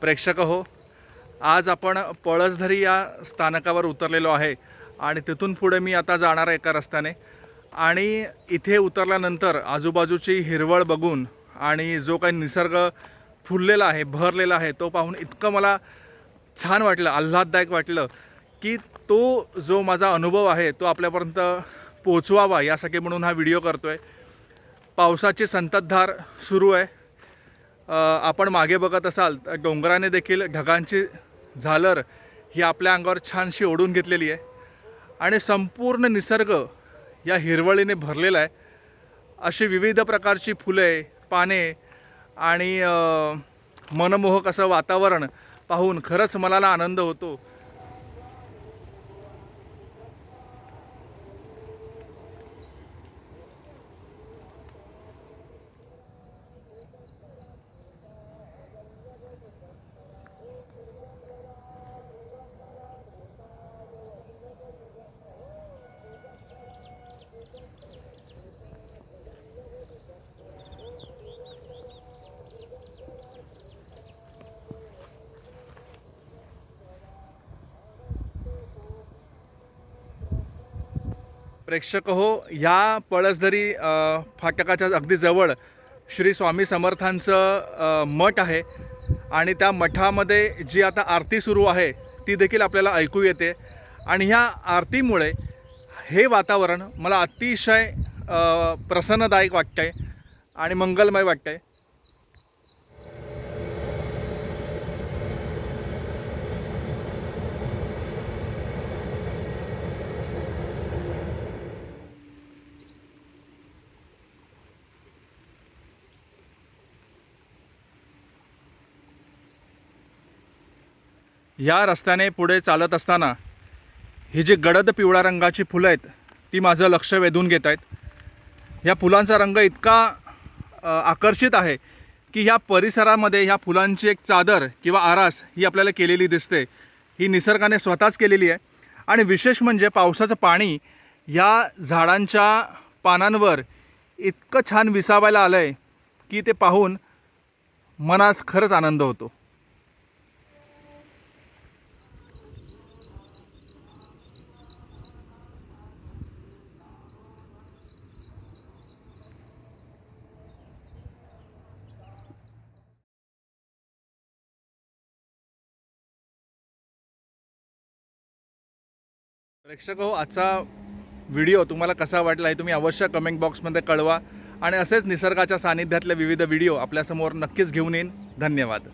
प्रेक्षक हो. आज आपण पळसधरी या स्थानकावर उतरलेलो आहे आणि तिथून पुढे मी आता जाणार आहे एका रस्त्याने. आणि इथे उतरल्यानंतर आजूबाजूची हिरवळ बघून आणि जो काही निसर्ग फुललेला आहे भरलेला आहे तो पाहून इतकं मला छान वाटलं आल्हाददायक वाटलं की तो जो माझा अनुभव आहे तो आपल्यापर्यंत पोचवावा यासाठी म्हणून हा व्हिडिओ करतो आहे पावसाची संततधार सुरू आहे. आपण मागे बघत असाल तर डोंगराने देखील ढगांची झालर ही आपल्या अंगावर छानशी ओढून घेतलेली आहे. आणि संपूर्ण निसर्ग या हिरवळीने भरलेला आहे. अशी विविध प्रकारची फुले पाने आणि मनमोहक असं वातावरण पाहून खरंच मनाला आनंद होतो. प्रेक्षक हो ह्या पळसधरी फाटकाच्या अगदी जवळ श्री स्वामी समर्थांचं मठ आहे. आणि त्या मठामध्ये जी आता आरती सुरू आहे ती देखील आपल्याला ऐकू येते. आणि ह्या आरतीमुळे हे वातावरण मला अतिशय प्रसन्नदायक वाटतं आहे आणि मंगलमय वाटतं आहे या रस्त्याने पुढे चालत असताना ही जी गडद पिवळ्या रंगाची फुलं आहेत ती माझं लक्ष वेधून घेत आहेत. या फुलांचा रंग इतका आकर्षित आहे की ह्या परिसरामध्ये ह्या फुलांची एक चादर किंवा आरास ही आपल्याला केलेली दिसते. ही निसर्गाने स्वतःच केलेली आहे. आणि विशेष म्हणजे पावसाचं पाणी या झाडांच्या पानांवर इतकं छान विसावायला आलं आहे की ते पाहून मनास खरंच आनंद होतो. प्रेक्षक हो आजचा व्हिडिओ तुम्हाला कसा वाटला हे तुम्ही अवश्य कमेंट बॉक्समध्ये कळवा. आणि असेच निसर्गाच्या सानिध्यातले विविध व्हिडिओ आपल्यासमोर नक्कीच घेऊन येईन. धन्यवाद.